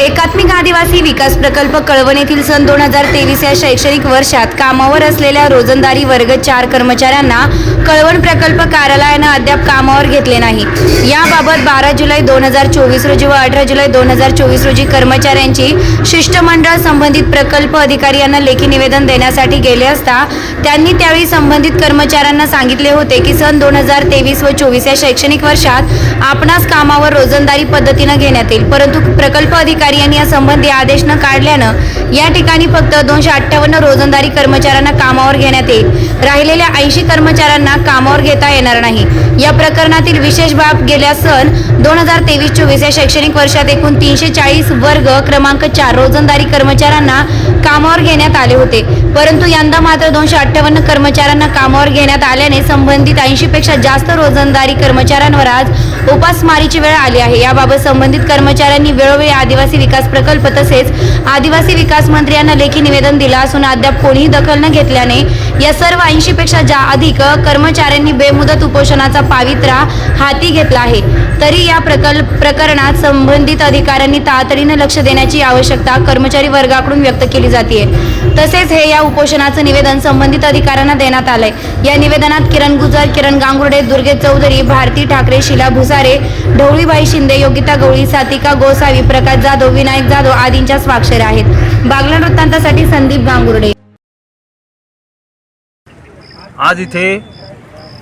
एकात्मिक आदिवासी विकास प्रकल्प कळवण येथील सन दोन हजार तेवीस या शैक्षणिक वर्षात कामावर असलेल्या रोजंदारी वर्ग चार कर्मचाऱ्यांना कळवण प्रकल्प कार्यालयानं अद्याप कामावर घेतले नाही. याबाबत बारा जुलै दोन हजार चोवीस रोजी व अठरा जुलै दोन हजार चोवीस रोजी कर्मचाऱ्यांची शिष्टमंडळ संबंधित प्रकल्प अधिकारी यांना लेखी निवेदन देण्यासाठी गेले असता त्यांनी त्यावेळी संबंधित कर्मचाऱ्यांना सांगितले होते की सन दोन हजार तेवीस व चोवीस या शैक्षणिक वर्षात आपणास कामावर रोजंदारी पद्धतीनं घेण्यात येईल परंतु प्रकल्प अधिकारी यांनी या संबंधी आदेश न काढल्यानं या ठिकाणी फक्त दोनशे अठ्ठावन्न रोजंदारी कर्मचाऱ्यांना कामावर घेण्यात येईल. राहिलेल्या ऐंशी कर्मचाऱ्यांना कामावर घेता येणार नाही. या प्रकरणातील विशेष बाब गेल्या सन दोन हजार तेवीस चोवीस या शैक्षणिक वर्षात एकूण तीनशे चाळीस वर्ग क्रमांक चार रोजंदारी कर्मचाऱ्यांना कामावर घेण्यात आले होते. परंतु यंदा मात्र दोनशे अठ्ठावन्न कर्मचाऱ्यांना कामावर घेण्यात आल्याने संबंधित ऐंशी पेक्षा जास्त रोजंदारी कर्मचाऱ्यांवर आज उपासमारीची वेळ आली आहे. याबाबत संबंधित कर्मचाऱ्यांनी वेळोवेळी आदिवासी विकास प्रकल्प तसेच आदिवासी विकास मंत्र्यांना लेखी निवेदन दिलं असून अद्याप कोणीही दखल न घेतल्याने या सर्व ऐंशी पेक्षा जा अधिक कर्मचाऱ्यांनी बेमुदत उपोषणाचा पावित्रा हाती घेतला आहे तरी या प्रकल्प प्रकरणात संबंधित अधिकाऱ्यांनी तातडीनं लक्ष देण्याची आवश्यकता कर्मचारी वर्गाकडून व्यक्त केली जाते तसेच हे या उपोषणाचं निवेदन संबंधित अधिकाऱ्यांना देण्यात आलंय. या निवेदनात किरण गुजर किरण गांगुर्डे दुर्गे चौधरी भारती ठाकरे शिला भुसारे ढवळीबाई शिंदे योगिता गवळी सातिका गोसावी प्रकाश जाधव विनायक जाधव आदींच्या स्वाक्षऱ्या आहेत. बागला वृत्तांतासाठी संदीप गांगुर्डे. आज इथे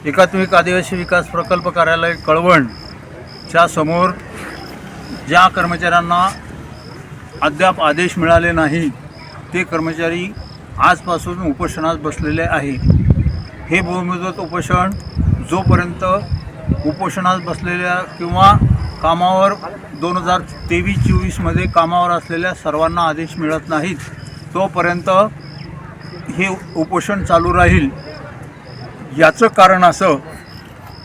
एकात्मिक आदिवासी विकास प्रकल्प कार्यालय कळवणच्या समोर ज्या कर्मचाऱ्यांना अद्याप आदेश मिळाले नाही ते कर्मचारी आजपासून उपोषणात बसलेले आहे. हे बहुमुदत उपोषण जोपर्यंत उपोषणात बसलेल्या किंवा कामावर दोन हजार तेवीस चोवीसमध्ये कामावर असलेल्या सर्वांना आदेश मिळत नाहीत तोपर्यंत हे उपोषण चालू राहील. याचं कारण असं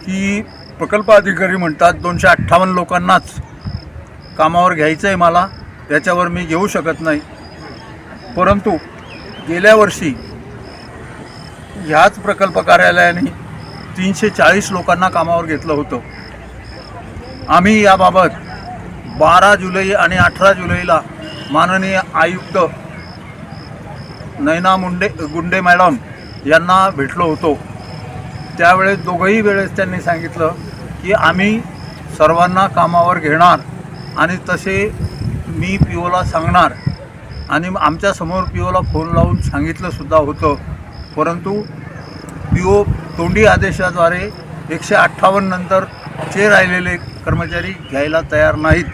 की प्रकल्प अधिकारी म्हणतात दोनशे अठ्ठावन्न लोकांनाच कामावर घ्यायचं आहे मला त्याच्यावर मी घेऊ शकत नाही. परंतु गेल्या वर्षी ह्याच प्रकल्प कार्यालयाने तीनशे चाळीस लोकांना कामावर घेतलं होतं. आम्ही याबाबत बारा जुलै आणि अठरा जुलैला माननीय आयुक्त नैना मुंडे गुंडे मॅडम यांना भेटलो होतो. त्यावेळेस दोघंही वेळेस त्यांनी सांगितलं की आम्ही सर्वांना कामावर घेणार आणि तसे मी पी ओला सांगणार. आणि आमच्यासमोर पी ओला फोन लावून सांगितलंसुद्धा होतं. परंतु पी ओ तोंडी आदेशाद्वारे एकशे अठ्ठावन्न नंतरचे राहिलेले कर्मचारी घ्यायला तयार नाहीत.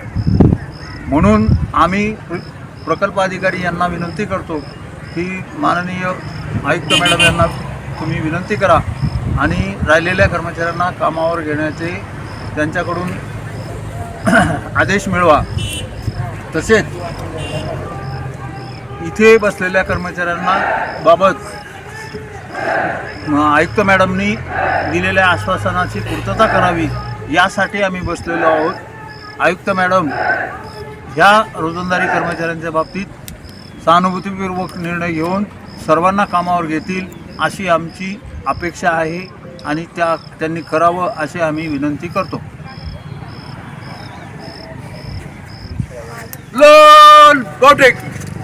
म्हणून आम्ही प्रकल्प अधिकारी यांना विनंती करतो की माननीय आयुक्त मॅडम यांना तुम्ही विनंती करा. आणि राहिलेल्या कर्मचाऱ्यांना कामावर घेण्याचे त्यांच्याकडून आदेश मिळवा. तसेच इथे बसलेल्या कर्मचाऱ्यांना बाबत आयुक्त मॅडमनी दिलेल्या आश्वासनाची पूर्तता करावी यासाठी आम्ही बसलेलो आहोत. आयुक्त मॅडम ह्या रोजंदारी कर्मचाऱ्यांच्या बाबतीत सहानुभूतीपूर्वक निर्णय घेऊन सर्वांना कामावर घेतील अशी आमची अपेक्षा आहे आणि त्या त्यांनी करावं अशी आम्ही विनंती करतो.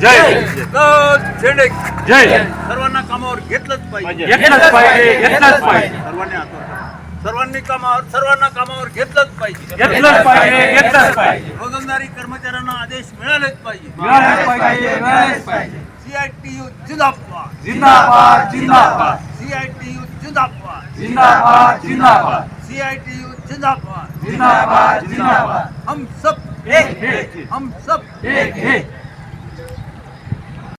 जय. जय. सर्वांना कामावर घेतलंच पाहिजे. घेतलंच पाहिजे. घेतलंच पाहिजे. सर्वांनी. सर्वांनी कामावर सर्वांना कामावर घेतलंच पाहिजे. घेतलंच पाहिजे. घेतलंच पाहिजे. रोजंदारी कर्मचाऱ्यांना आदेश मिळालेच पाहिजे. मिळालंच पाहिजे. मिळालंच पाहिजे. सीआयटीयू जिंदाबाद. जिंदाबाद. जिंदाबाद. सीआयटीयू जिंदाबाद. जिंदाबाद जिंदाबाद. सीआयटीयू जिंदाबाद. जिंदाबाद जिंदाबाद. हम सब एक हम सब एक एक